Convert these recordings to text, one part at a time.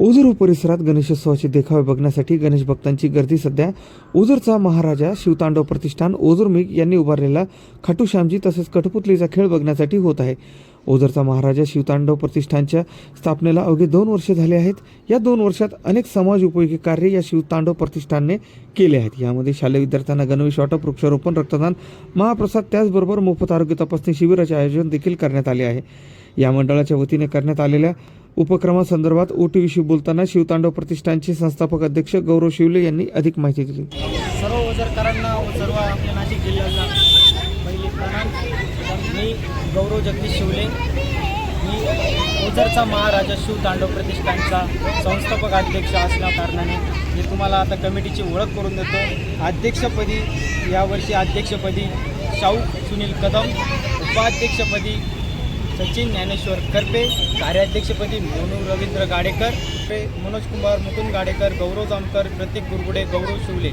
ओझर परिसरात गणेशोत्सवाचे देखावे बघण्यासाठी गणेश भक्तांची गर्दी. सध्या ओझरचा महाराजा शिवतांडव प्रतिष्ठान ओझर मिग यांनी उभारलेला खाटू श्यामजी तसेच कठपुतलीचा खेळ बघण्यासाठी होत आहे. ओझरचा महाराजा शिवतांडव प्रतिष्ठानच्या स्थापनेला अवघे दोन वर्ष झाले आहेत. या दोन वर्षात अनेक समाज उपयोगी कार्य या शिवतांडव प्रतिष्ठानने केले आहेत. यामध्ये शालेय विद्यार्थ्यांना गणवेश वाटप वृक्षारोपण रक्तदान महाप्रसाद त्याचबरोबर मोफत आरोग्य तपासणी शिबिराचे आयोजन देखील करण्यात आले आहे. या मंडळाच्या वतीने करण्यात आलेल्या उपक्रमासंदर्भात ओटीव्हीशी बोलताना शिवतांडव प्रतिष्ठानचे संस्थापक अध्यक्ष गौरव शिवले यांनी अधिक माहिती दिली. सर्व ओझरकरांना व सर्व आपल्या नाशिक जिल्ह्याला पहिले प्रणाम. मी गौरव जगदीश शिवले. मी ओझरचा महाराजा शिवतांडव प्रतिष्ठानचा संस्थापक अध्यक्ष असल्या कारणाने मी तुम्हाला आता कमिटीची ओळख करून देतो. अध्यक्षपदी यावर्षी अध्यक्षपदी शाहू सुनील कदम उपाध्यक्षपदी सचिन ज्ञानेश्वर करपे कार्याध्यक्षपदी मोनू रवींद्र गाडेकर मनोज कुमार मुकुंद गाडेकर गौरव जामकर प्रतीक गुरगुडे गौरव शिवले.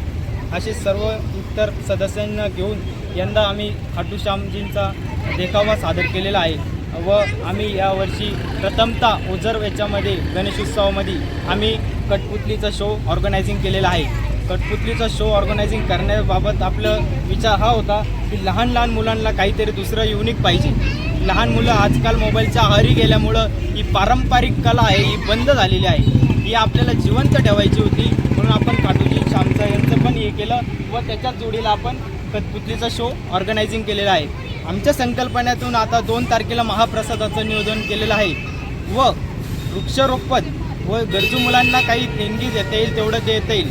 असे सर्व इतर सदस्यांना घेऊन यंदा आम्ही खाटूश्यामजींचा देखावा सादर केलेला आहे व आम्ही यावर्षी प्रथमता ओझर याच्यामध्ये गणेशोत्सवामध्ये आम्ही कठपुतलीचा शो ऑर्गनायझिंग केलेला आहे. कठपुतलीचा शो ऑर्गनायझिंग करण्याबाबत आपलं विचार हा होता की लहान लहान मुलांना काहीतरी दुसरं युनिक पाहिजे. लहान मुलं आजकाल मोबाईलच्या आहारी गेल्यामुळं ही पारंपरिक कला आहे ही बंद झालेली आहे. ही आपल्याला जिवंत ठेवायची होती. म्हणून आपण काटोजी श्यामचा यांचं पण हे केलं व त्याच्याच जोडीला आपण कठपुतलीचा शो ऑर्गनायझिंग केलेला आहे. आमच्या संकल्पनेतून आता दोन तारखेला महाप्रसादाचं नियोजन केलेलं आहे. व वृक्षारोपण व गरजू मुलांना काही देणगी देता येईल तेवढं देता येईल.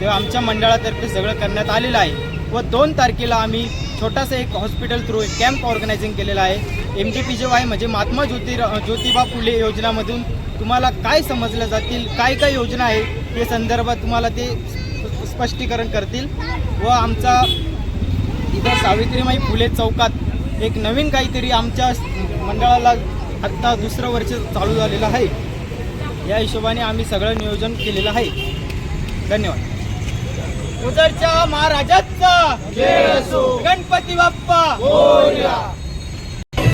तेव्हा आमच्या मंडळातर्फे सगळं करण्यात आलेलं आहे. व दोन तारखेला आम्ही छोटासा एक हॉस्पिटल थ्रू एक कॅम्प ऑर्गनायझिंग केलेला आहे. M G P J Y म्हणजे महात्मा ज्योतिर ज्योतिबा फुले योजनामधून तुम्हाला काय समजल्या जातील काय काय योजना आहे ते संदर्भात तुम्हाला ते स्पष्टीकरण करतील व आमचा इथं सावित्रीमाई फुले चौकात एक नवीन काहीतरी आमच्या मंडळाला आत्ता दुसरं वर्ष चालू झालेलं आहे. या हिशोबाने आम्ही सगळं नियोजन केलेलं आहे. धन्यवाद. उदरच्या महाराजाचा! गणपती बाप्पा